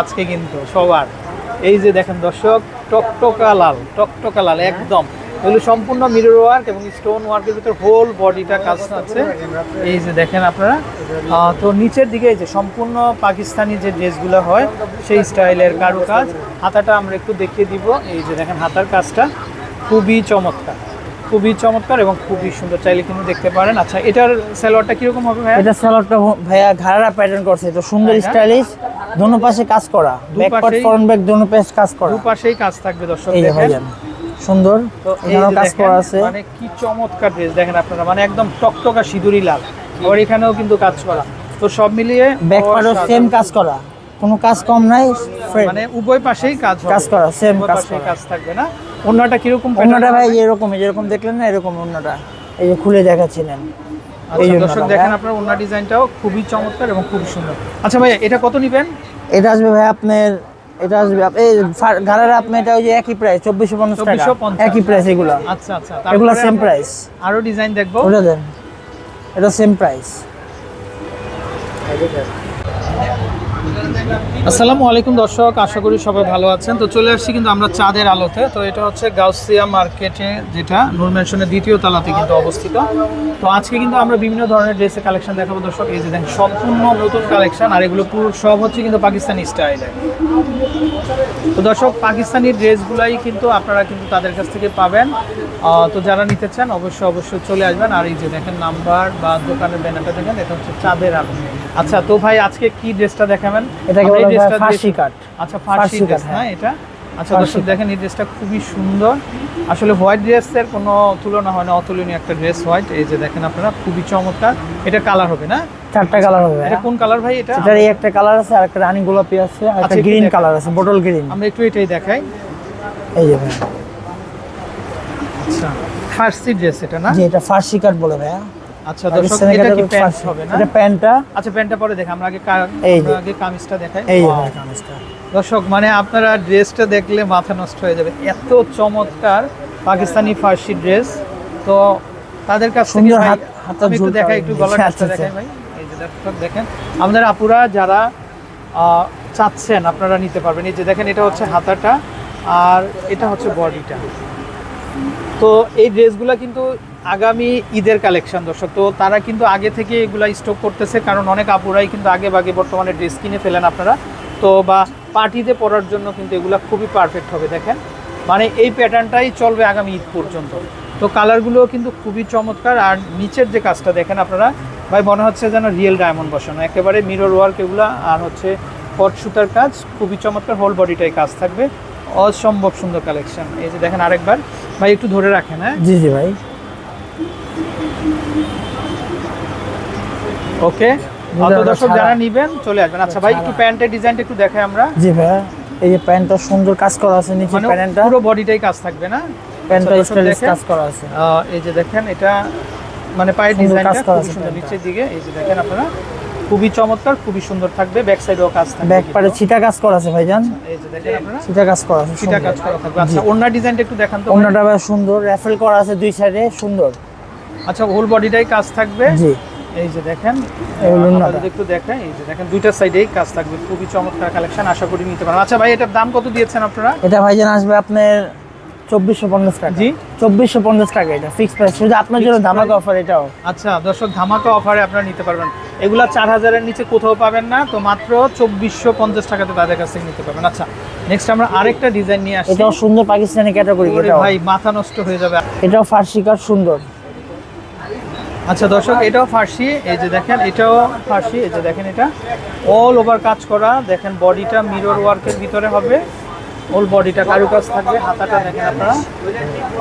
আজকে কিন্তু সবার। এই যে দেখেন দর্শক, টকটকা লাল টকটকা লাল, একদম। এগুলো সম্পূর্ণ মিরর ওয়ার্ক এবং স্টোন ওয়ার্কের ভিতরে হোল বডিটা কাজ আছে এই যে দেখেন আপনারা। তো নিচের দিকে এই যে সম্পূর্ণ পাকিস্তানি যে ড্রেসগুলো হয়, সেই স্টাইলের কারুকাজ। হাতাটা আমরা একটু দেখিয়ে দিব। এই যে দেখেন হাতার কাজটা। খুবই চমৎকার। খুবই চমৎকার এবং খুবই সুন্দর। চাইলে কিন্তু দেখতে পারেন। আচ্ছা এটার সালোয়ারটা কীরকম হবে ভাইয়া? এটা সালোয়ারটা ভাইয়া ঘাড়া প্যাটার্ন করছে। তো সুন্দর হ্যাঁ, হ্যাঁ। স্টাইলিশ দোনো পাশে কাজ করা। ব্যাক পার্ট ফ্রন্ট ব্যাক দোনো পাশে কাজ করা। দুপাশেই কাজ থাকবে দর্শক দেখেন। সুন্দর। তো এখানেও কাজ করা আছে। মানে কি চমৎকার ড্রেস দেখেন আপনারা মানে একদম টকটকা সিঁদুরি লাল। আবার এখানেও কিন্তু কাজ করা। তো সব মিলিয়ে ব্যাক পার্টও। সেম কাজ করা। কোনো কাজ কম নাই মানে উভয় পাশেই কাজ কাজ করা, উভয় কাজ। কাজ থাকবে না? অন্যটা কীরকম অন্যটা ভাই? এরকম যেরকম দেখলেন না এরকম অন্যটা। এই যে খুলে দেখাচ্ছিলেন। আচ্ছা, এই দর্শক দেখেন। আপনার অন্য ডিজাইনটাও খুবই চমৎকার এবং খুবই সুন্দর। আচ্ছা ভাই এটা কত নেবেন? এটা আসবে ভাই আপনার এটা আসবে এই ঘাড়ার আপনি এটা ওই যে একই প্রাইস চব্বিশশো পঞ্চাশ টাকা। 2450 একই প্রাইস এগুলো। আচ্ছা আচ্ছা এগুলো সেম প্রাইস আরও ডিজাইন দেখব। ওটা দেন। এটা সেম প্রাইস আসসালামু আলাইকুম দর্শক, আশা করি সবাই ভালো আছেন। তো চলে আসছি কিন্তু আমরা চাঁদের আলোতে। তো এটা হচ্ছে গাউসিয়া মার্কেটে যেটা নূর দ্বিতীয় তলাতে কিন্তু অবস্থিত। তো আজকে কিন্তু আমরা বিভিন্ন ধরনের ড্রেসের কালেকশন দেখাবো দর্শক। এই যে দেখেন, সম্পূর্ণ নতুন কালেকশন, আর এগুলো পুরো সব হচ্ছে কিন্তু পাকিস্তানি স্টাইলে। তো দর্শক, পাকিস্তানি ড্রেসগুলাই কিন্তু আপনারা কিন্তু তাদের কাছ থেকে পাবেন। তো যারা নিতে চান, অবশ্যই অবশ্যই চলে আসবেন। আর এই যে দেখেন, নাম্বার বা দোকানের ব্যানারটা দেখেন, এটা হচ্ছে চাঁদের আলো। আচ্ছা তো ভাই আজকে কি ড্রেসটা দেখাবেন? এটাকে বলা হয় ড্রেসটা ফার্সি কাট। আচ্ছা ফার্সি কাট, না হ্যাঁ। এটা? আচ্ছা দর্শক দেখেন এই ড্রেসটা খুবই সুন্দর। আসলে হোয়াইট ড্রেসের কোনো তুলনা হয় না অতুলনীয় একটা ড্রেস হোয়াইট। এই যে দেখেন আপনারা খুবই চমৎকার। এটা কালার হবে না? চারটা কালার হবে এটা কোন কালার ভাই এটা? এটার এই একটা কালার আছে আর একটা রানী গোলাপি আছে আর একটা আচ্ছা, গ্রিন কালার আছে বোটল গ্রিন। আমরা একটু এটাই দেখাই। এই যে ভাই। আচ্ছা ফার্সি ড্রেস এটা না? যে এটা ফার্সি কাট বলে ভাইয়া। আচ্ছা দর্শক এটা কি প্যান্ট হবে না? এটা প্যান্টটা। আচ্ছা প্যান্টটা পরে দেখে আমরা আগে আমরা আগে কামিজটা দেখাই। এই কামিজটা। দর্শক মানে আপনারা ড্রেসটা দেখলে মাথা নষ্ট হয়ে যাবে। এত চমৎকার পাকিস্তানি ফার্সি ড্রেস। তো তাদের কাছ থেকে হাত- একটু দেখাই একটু গলার আচ্ছা, আচ্ছা। দেখাই ভাই। এই যে দর্শক দেখেন। আমাদের আপুরা যারা আহ, চাচ্ছেন আপনারা নিতে পারবেন। এই যে দেখেন এটা হচ্ছে হাতাটা আর এটা হচ্ছে বডিটা। তো এই ড্রেসগুলো কিন্তু আগামী ঈদের কালেকশন, দর্শক। তো তারা কিন্তু আগে থেকে এগুলা স্টক করতেছে, কারণ অনেক আপুরাই কিন্তু আগে বাগে বর্তমানে ড্রেস কিনে ফেলেন আপনারা। তো বা পার্টিতে পরার জন্য কিন্তু এগুলা খুবই পারফেক্ট হবে, দেখেন। মানে এই প্যাটার্নটাই চলবে আগামী ঈদ পর্যন্ত। তো কালারগুলো কিন্তু খুবই চমৎকার। আর নিচের যে কাজটা দেখেন আপনারা, ভাই, মনে হচ্ছে যেন রিয়েল ডায়মন্ড বসানো। একেবারে মিরর ওয়ার্ক এগুলা, আর হচ্ছে পট সুতার কাজ, খুবই চমৎকার। হোল বডিটাই কাজ থাকবে। অসম্ভব সুন্দর কালেকশন এই যে দেখেন আরেকবার। ভাই, একটু ধরে রাখেন হ্যাঁ? জি জি, ভাই। ওকে দর্শক যারা নিবেন চলে আসবেন। আচ্ছা ভাই একটু প্যান্টের ডিজাইনটা একটু দেখাই আমরা। জি ভাইয়া এই যে প্যান্টটা সুন্দর কাজ করা আছে নিচে মানে প্যান্টটা। পুরো বডিটাই কাজ থাকবে না? প্যান্টটা আচ্ছা, স্টাইলিশ কাজ করা আছে। এই যে দেখেন এটা মানে পায়ের ডিজাইনটা কাজ করা আছে সুন্দর নিচের দিকে। এই যে দেখেন আপনারা খুবই চমৎকার খুবই সুন্দর থাকবে। ব্যাক সাইডেও কাজ থাকবে ব্যাক পারে। ছিটা কাজ করা আছে ভাইজান। এই যে দেখেন আপনারা ছিটা কাজ করা আছে সুন্দর। কাজ করা থাকবে। আচ্ছা। অন্য ডিজাইনটা একটু দেখান তো ভাই। অন্যটা ভাই সুন্দর র্যাফেল করা আছে দুই সাইডে সুন্দর। আচ্ছা হোল বডিটাই কাজ থাকবে। জি। এই যে দেখেন একটু দেখাই এই যে দেখেন দুইটা সাইডেই কাজ থাকবে। খুবই চমৎকার কালেকশন আশা করি নিতে পারেন আচ্ছা ভাই এটার দাম কত দিয়েছেন আপনারা? এটা ভাইজান আসবে আপনার চব্বিশশো পঞ্চাশ টাকা। জি। চব্বিশশো পঞ্চাশ টাকা এটা ফিক্স প্রাইস শুধু আপনার জন্য ধামাকা অফার এটাও। আচ্ছা দর্শক ধামাকা অফারে আপনারা নিতে পারবেন। এগুলা চার হাজারের নিচে কোথাও পাবেন না তো মাত্র চব্বিশশো পঞ্চাশ টাকাতে তাদের কাছ থেকে নিতে পারবেন। আচ্ছা নেক্সট আমরা আরেকটা ডিজাইন নিয়ে আসছি এটাও সুন্দর পাকিস্তানি ক্যাটাগরি ভাই মাথা নষ্ট হয়ে যাবে। এটাও ফার্সি কাট সুন্দর। আচ্ছা দর্শক এটাও ফার্সি এই যে দেখেন এটাও ফার্সি এই যে দেখেন এটা। অল ওভার কাজ করা দেখেন বডিটা মিরর ওয়ার্কের ভিতরে হবে। অল বডিটা কারুকাজ থাকবে হাতাটা দেখেন আপনারা।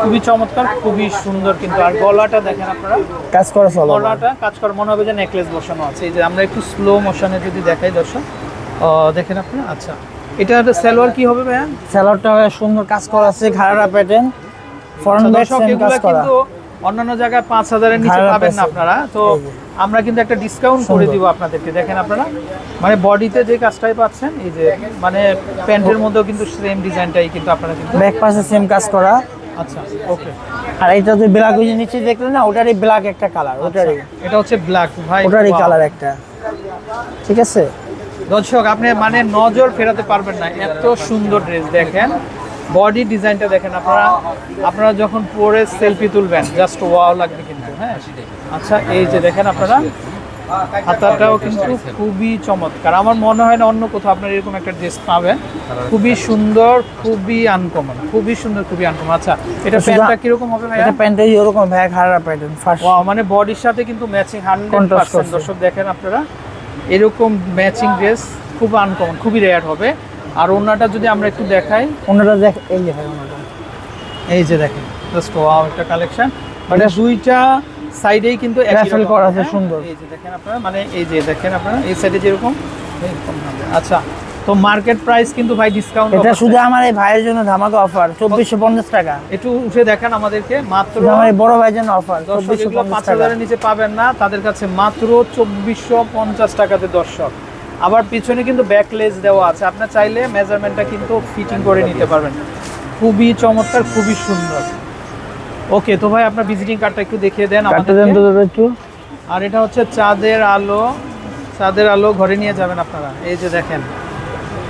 খুবই চমৎকার খুবই সুন্দর কিন্তু। আর গলাটা দেখেন আপনারা। কাজ করা গলাটা কাজ করা মনে হবে যে নেকলেস বসানো আছে। এই যে আমরা একটু স্লো মোশনে যদি দেখাই দর্শক। দেখেন আপনি আচ্ছা। এটা সালোয়ার কি হবে ভাইয়া? স্যালাডটা সুন্দর কাজ করা আছে ঘাড়া প্যাটার্ন আচ্ছা, দর্শক করা। কিন্তু অন্যান্য জায়গায় পাঁচ হাজারের নিচে পাবেন না আপনারা। তো আমরা কিন্তু একটা ডিসকাউন্ট করে দিব আপনাদেরকে। দেখেন আপনারা মানে বডিতে যে কাজটাই পাচ্ছেন এই যে মানে প্যান্টের মধ্যেও কিন্তু সেম ডিজাইনটাই কিন্তু আপনারা কিন্তু ব্যাক পাশে সেম কাজ করা। আচ্ছা ওকে আর এটা যে ব্ল্যাক ওই নিচে দেখলেন না ওটারই ব্ল্যাক একটা কালার ওটারই। এটা হচ্ছে ব্ল্যাক ভাই ওটারই কালার একটা। ঠিক আছে? দর্শক আপনি মানে নজর ফেরাতে পারবেন না। এত সুন্দর ড্রেস দেখেন। বডি ডিজাইনটা দেখেন আপনারা আপনারা যখন পরে সেলফি তুলবেন জাস্ট ওয়াও লাগবে কিন্তু হ্যাঁ? আচ্ছা এই যে দেখেন আপনারা হাতাটাও কিন্তু খুবই চমৎকার। আমার মনে হয় না অন্য কোথাও আপনার এরকম একটা ড্রেস পাবেন। খুবই সুন্দর খুবই আনকমন খুবই সুন্দর খুবই আনকমন আচ্ছা এটা প্যান্টটা কীরকম হবে ভাইয়া? এটা প্যান্টটা ওরকম ভাই ঘাড়া প্যাটার্ন ফার্স্ট Wow, মানে বডির সাথে কিন্তু ম্যাচিং হান্ড্রেড Contrast পার্সেন্ট করছে। দর্শক দেখেন আপনারা এরকম ম্যাচিং ড্রেস খুব আনকমন খুবই রেয়ার হবে। আর ওনাটা যদি আমরা একটু দেখাই। ওনারা দেখ এই যে ভাই ওনারা এই যে দেখেন জাস্ট ওয়াও একটা কালেকশন মানে দুইটা সাইডেই কিন্তু রকম, করা আছে, হ্যাঁ? সুন্দর। এই যে দেখেন আপনারা মানে এই যে দেখেন আপনারা এই সাইডে যেরকম এরকম হবে। আচ্ছা তো মার্কেট প্রাইস কিন্তু ভাই ডিসকাউন্ট এটা শুধু আমার এই ভাইয়ের জন্য ধামাকা অফার চব্বিশশো পঞ্চাশ টাকা। একটু উঠে দেখেন আমাদেরকে মাত্র আমার বড় ভাইয়ের জন্য অফার চব্বিশশো পাঁচ হাজারের নিচে পাবেন না তাদের কাছে মাত্র চব্বিশশো পঞ্চাশ টাকাতে দর্শক। আবার পিছনে কিন্তু ব্যাকলেস দেওয়া আছে। আপনার চাইলে মেজারমেন্টটা কিন্তু ফিটিং করে নিতে পারবেন। খুবই চমৎকার খুবই সুন্দর। ওকে তো ভাই আপনার ভিজিটিং কার্ডটা একটু দেখিয়ে দেন একটু। আর এটা হচ্ছে চাঁদের আলো। চাঁদের আলো ঘরে নিয়ে যাবেন আপনারা। এই যে দেখেন।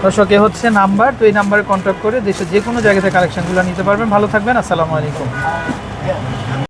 দর্শক এ হচ্ছে নাম্বার তো এই নাম্বারে কন্ট্যাক্ট করে দেশের যে কোনো জায়গা থেকে কালেকশনগুলো নিতে পারবেন। ভালো থাকবেন আসসালামু আলাইকুম।